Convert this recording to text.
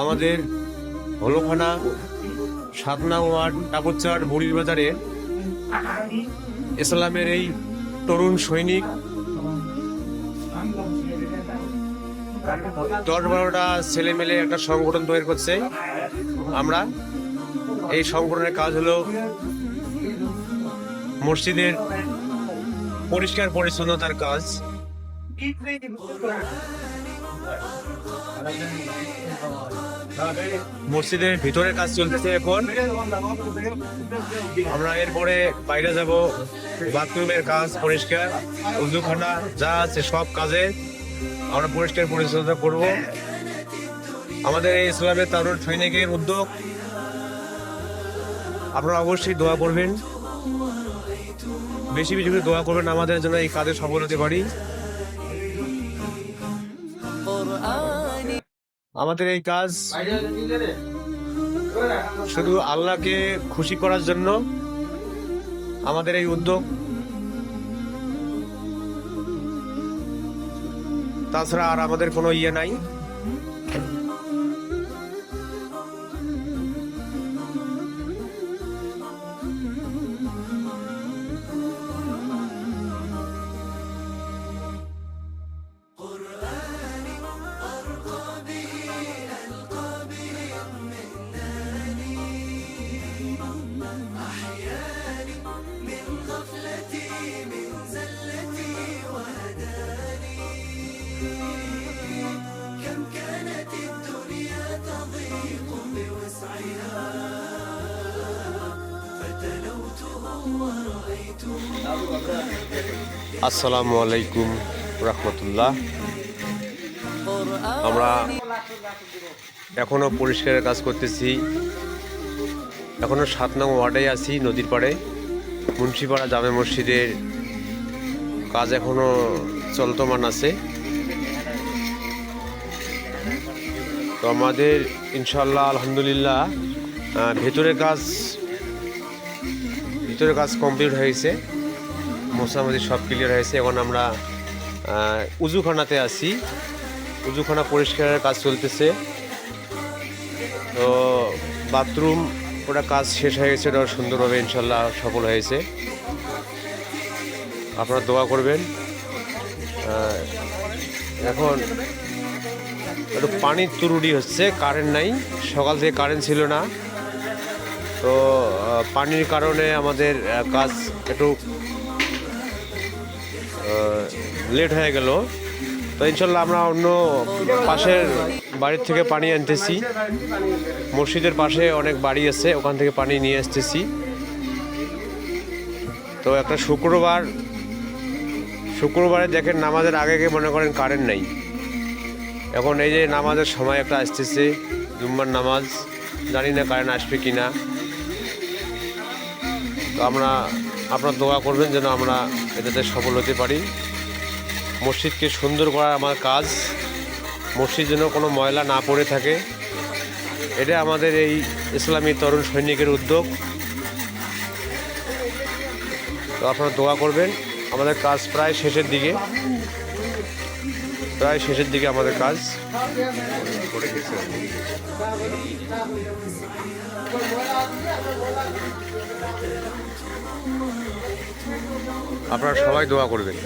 আমাদের হলখানা সাতনা ওয়ার্ড টাপুরচার বুড়ির বাজারে ইসলামের এই তরুণ সৈনিক দশ বারোটা ছেলে মেলে একটা সংগঠন তৈরি করছে। আমরা এই সংগঠনের কাজ হলো মসজিদের পরিষ্কার পরিচ্ছন্নতার কাজ। মসজিদের ভিতরে কাজ চলতেছে এখন। আমরা এরপরে বাইরে যাব। বাথরুমের কাজ পরিষ্কার, উজুখানা যা আছে সব কাজে আমরা পরিষ্কার পরিচ্ছন্নতা করব। আমাদের এই ইসলামের তরুণ সৈনিকের উদ্যোগ। আপনারা অবশ্যই দোয়া করবেন। বেশি বেশি করে দোয়া করবেন আমাদের জন্য এই কাজে সফল হতে পারি আমাদের এই কাজ শুধু আল্লাহকে খুশি করার জন্য, আমাদের এই উদ্যোগ। তাছাড়া আর আমাদের কোনো ইয়ে নাই। আসসালামু আলাইকুম রহমতুল্লাহ। আমরা এখনও পরিষ্কারের কাজ করতেছি। এখনও সাত নং ওয়ার্ডে আছি নদীর পাড়ে। মুন্সিপাড়া জামে মসজিদের কাজ এখনও চলতমান আছে। তো আমাদের ইনশাল্লাহ আলহামদুলিল্লাহ ভেতরের কাজ ভিতরের কাজ কমপ্লিট হয়েছে। মোসামুদি সব ক্লিয়ার হয়েছে। এখন আমরা উজুখানাতে আছি। উজুখানা পরিষ্কারের কাজ চলতেছে। তো বাথরুম ওটা কাজ শেষ হয়ে গেছে। ওটা সুন্দরভাবে ইনশাল্লাহ সফল হয়েছে। আপনারা দোয়া করবেন। এখন একটু পানির তুরুডি হচ্ছে কারেন্ট নাই। সকাল থেকে কারেন্ট ছিল না। তো পানির কারণে আমাদের কাজ একটু লেট হয়ে গেল। তো ইনশাল্লাহ আমরা অন্য পাশের বাড়ির থেকে পানি আনতেছি। মসজিদের পাশে অনেক বাড়ি আছে, ওখান থেকে পানি নিয়ে আসতেছি। তো একটা শুক্রবার, শুক্রবারে দেখেন নামাজের আগে মনে করেন কারেন্ট নেই। এখন এই যে নামাজের সময় একটা আসতেছে, জুম্মার নামাজ, জানি না কারেন্ট আসবে কি না তো আমরা, আপনার দোয়া করবেন যেন আমরা এটাতে সফল হতে পারি। মসজিদকে সুন্দর করার আমার কাজ। মসজিদ যেন কোনো ময়লা না পড়ে থাকে। এটা আমাদের এই ইসলামী তরুণ সৈনিকের উদ্যোগ। তো আপনারা দোয়া করবেন। আমাদের কাজ প্রায় শেষের দিকে। প্রায় শেষের দিকে আমাদের কাজ। আপনারা সবাই দোয়া করবেন।